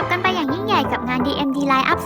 จบกันไปอย่างยิ่งใหญ่กับงาน DMD Line Up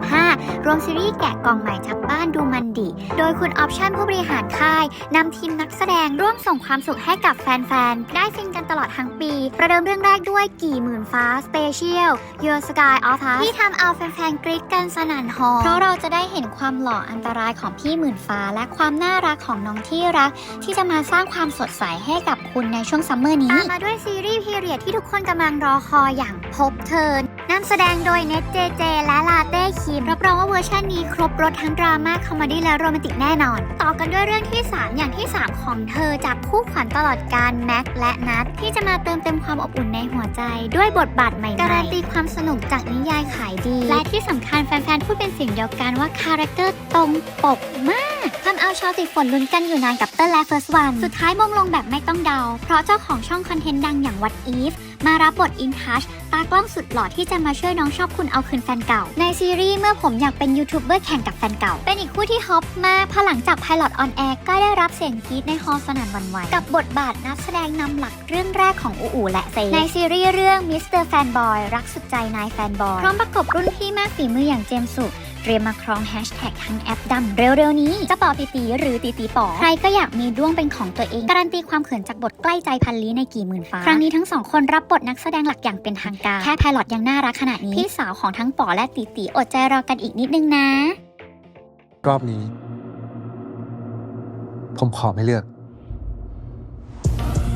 2025 รวมซีรีส์แกะกล่องใหม่จากบ้านดูมันดิโดยคุณออปชั่นผู้บริหารค่ายนำทีมนักแสดงร่วมส่งความสุขให้กับแฟนๆ ได้ฟินกันตลอดทั้งปี ประเดิมเรื่องแรกด้วยกี่หมื่นฟ้า Special Your Sky of Us ที่ทำเอาแฟนๆกรี๊ดกันสนั่นหอเพราะเราจะได้เห็นความหล่ออันตรายของพี่หมื่นฟ้า และความน่ารักของน้องที่รัก ที่จะมาสร้างความสดใสให้กับคุณในช่วงซัมเมอร์นี้ตามมาด้วยซีรีส์พีเรียดที่ทุกคนกำลังรอคอยอย่าง พบเทิร์นำแสดงโดยเน็ตเจเจและลาเต้คิมรับรองว่าเวอร์ชันนี้ครบรถทั้งดราม่าคอมเมดี้และโรแมนติกแน่นอน ต่อกันด้วยเรื่องที่ 3 อย่างที่ 3 ของเธอจากคู่ขวัญตลอดการแม็กและนัทที่จะมาเติมเต็มความอบอุ่นในหัวใจ ด้วยบทบาทใหม่ๆการันตีความสนุกจากนิยายขายดี และที่สำคัญแฟนๆพูดเป็นเสียงเดียวกันว่าคาแรคเตอร์ตรงปกมากทำเอาชาวติดฝนลุ้นกันอยู่นานกับเตอร์และเฟิร์สวันสุดท้ายมงลงแบบไม่ต้องเดา เพราะเจ้าของช่องคอนเทนต์ดังอย่าง What If มารับบทอินทัชตากล้องสุดหล่อที่จะมาช่วยน้องชอบคุณเอาคืนแฟนเก่า ในซีรีส์เมื่อผมอยากเป็นยูทูบเบอร์แข่งกับแฟนเก่า เป็นอีกคู่ที่ฮอปมากพอหลังจากพายลอตออนแอร์ก็ได้รับเสียงกรี๊ดในฮอล์สนั่นวันไหวกับบทบาทนักแสดงนำหลักเรื่องแรกของอูอูและเซในซีรีส์เรื่องมิสเตอร์แฟนบอยรักสุดใจนายแฟนบอยพร้อมประกบรุ่นพี่มากฝีมืออย่างเจมส์สุ เตรียมมาครองแฮชแท็กทั้งแอปดังเร็วๆนี้จะต่อตีตีหรือตีตีป๋อใครก็อยากมีด้วงเป็นของตัวเอง การันตีความเขินจากบทใกล้ใจพันลี้ในกี่หมื่นฟ้า ครั้งนี้ทั้งสองคนรับบทนักแสดงหลักอย่างเป็นทางการ แค่ไพลอตยังน่ารักขนาดนี้ พี่สาวของทั้งป๋อและตีตีอดใจรอกันอีกนิดนึงนะ รอบนี้ ผมขอไม่เลือก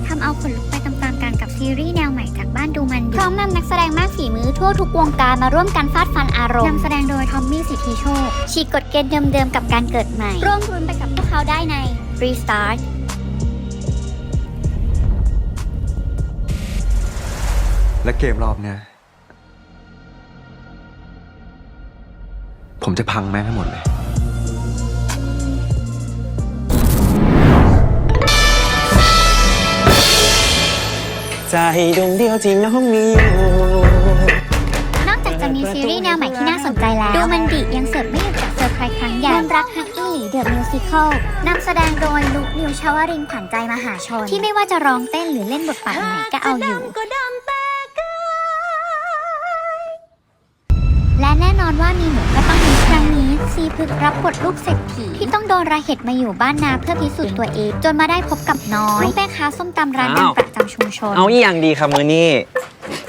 ทำเอาขนลุกไปตามๆกันกับซีรีส์แนวใหม่จาก บ้านดูมันดีพร้อมนำนักแสดงมากฝีมือทั่วทุกวงการมาร่วมกันฟาดฟันอารมณ์นำแสดงโดยทอมมี่สิทธิโชคฉีกกฎเกณฑ์เดิมๆกับการเกิดใหม่ ร่วมรุนไปกับพวกเขาได้ใน Restart และเกมรอบเนี้ยผมจะพังแม่งให้หมดเลย ใจดวงเดียวที่น้องมีอยู่นอกจากจะมีซีรีส์แนวใหม่ที่น่าสนใจแล้ว ดูมันดิยังเสิร์ฟไม่หยุดจากเซอร์ไพรส์ครั้งใหญ่มนรักฮักอี้เดอะมิวสิคลนำแสดงโดยลุคนิวชาวรินขวัญใจมหาชน ที่ไม่ว่าจะร้องเต้นหรือเล่นบทบาทไหนก็เอาอยู่ และแน่นอนว่ามีหนูก็ต้องมีครั้งนี้ซีพึกรับบทลูกเศรษฐีที่ต้องโดนระเหตุมาอยู่บ้านนาเพื่อพิสูจน์ตัวเอง จนมาได้พบกับน้อยลูกแม่ค้าส้มตำร้านดังอ้าวประ จำชุมชน เอาอีอย่างดีครับมือนี่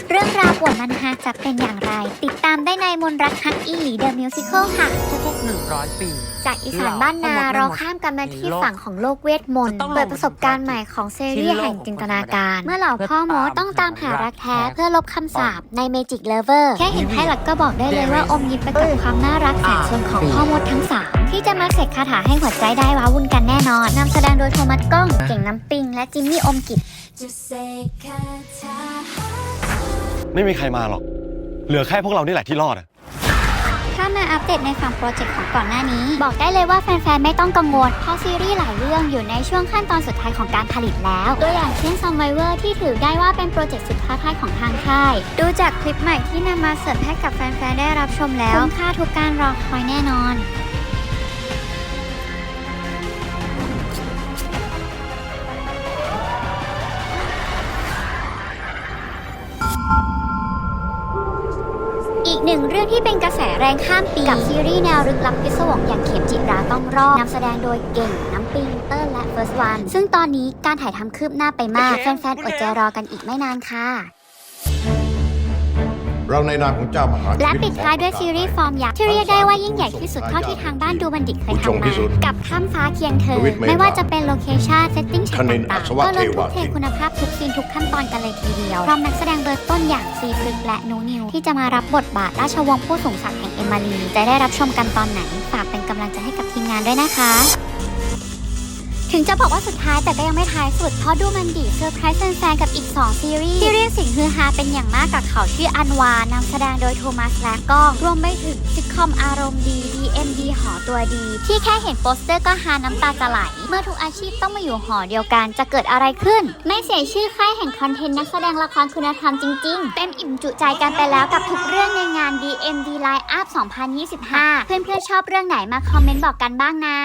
เรื่องราวปวดมันฮาจะเป็นอย่างไร ติดตามได้ในมนรักฮักอีหลีเดอะมิวสิคลค่ะ ทุกๆหนึ่งร้อยปี จากอีสานบ้านนาเราข้ามกันมาที่ฝั่งของโลกเวทมนต์ต้องลงเปิดประสบการณ์ใหม่ของเซรีส์แห่งจินตนาการ เมื่อเหล่าพ่อมดต้องตามหารักแท้เพื่อลบคำสาปใน Magic Lover แค่เห็นไพ่หลักก็บอกได้เลยว่าอมยิ้มไปกับความน่ารักแสนสนของพ่อมดทั้งสาม ที่จะมาเสกคาถาให้หัวใจได้ว้าวุ่นกันแน่นอนนำแสดงโดยโทมัสก้อง เก่งน้ำปิง และจิมมี่อมกิจไม่มีใครมาหรอก เหลือแค่พวกเรานี่แหละที่รอดอะถ้ามาอัปเดตในฝั่งโปรเจกต์ของก่อนหน้านี้ บอกได้เลยว่าแฟนๆ ไม่ต้องกังวล เพราะซีรีส์หลายเรื่องอยู่ในช่วงขั้นตอนสุดท้ายของการผลิตแล้ว ตัวอย่างเช่น Survivor ที่ถือได้ว่าเป็นโปรเจกต์สุดท้าทายของทางค่าย ดูจากคลิปใหม่ที่นำมาเสิร์ฟให้กับแฟนๆ ได้รับชมแล้วคุ้มค่าทุกการรอคอยแน่นอน รื่องที่เป็นกระแสแรงข้ามปี กับซีรีส์แนวลึกลับพิศวงอย่างเข็มจิราต้องรอดนำแสดงโดยเก่งน้ำปิงเตอร์และเฟิร์สวันซึ่งตอนนี้การถ่ายทำคืบหน้าไปมาก แฟนๆอดใจรอกันอีกไม่นานค่ะ เราในนามของเจ้ามหาและปิดท้ายด้วยซีรีส์ฟอร์มยักษ์ที่เรียกได้ว่ายิ่งใหญ่ที่สุดเท่าที่ทางบ้านดูบันดิตเคยทำมากับถ้ำฟ้าเคียงเธอ ไม่ว่าจะเป็นโลเคชั่นเซตติ้งฉากต่างๆก็ลงทุกเทคุณภาพทุกซีนทุกขั้นตอนกันเลยทีเดียวพร้อมนักแสดงเบอร์ต้นอย่างซีพลึกและนูนิว ที่จะมารับบทบาทราชวงศ์ผู้สูงศักดิ์แห่งเอมารีจะได้รับชมกันตอนไหนฝากเป็นกำลังใจให้กับทีมงานด้วยนะคะ ถึงจะบอกว่าสุดท้ายแต่ก็ยังไม่ท้ายสุด เพราะดูมันดีเซอร์ไพรส์แฟนๆกับอีก 2 ซีรีส์ที่เรียกสิ่งฮือฮาเป็นอย่างมากกับเขาชื่ออันวานำแสดงโดยโทมัสและก้องรวมไปถึงซิทคอมอารมณ์ดี DMD หอตัวดี ที่แค่เห็นโปสเตอร์ก็ฮาน้ำตาจะไหล เมื่อทุกอาชีพต้องมาอยู่หอเดียวกันจะเกิดอะไรขึ้น ไม่เสียชื่อค่ายแห่งคอนเทนต์นักแสดงละครคุณธรรมจริงๆ เต็มอิ่มจุใจกันไปแล้วกับทุกเรื่องในงาน DMD Line Up 2025 เพื่อนๆชอบเรื่องไหนมาคอมเมนต์บอกกันบ้างนะ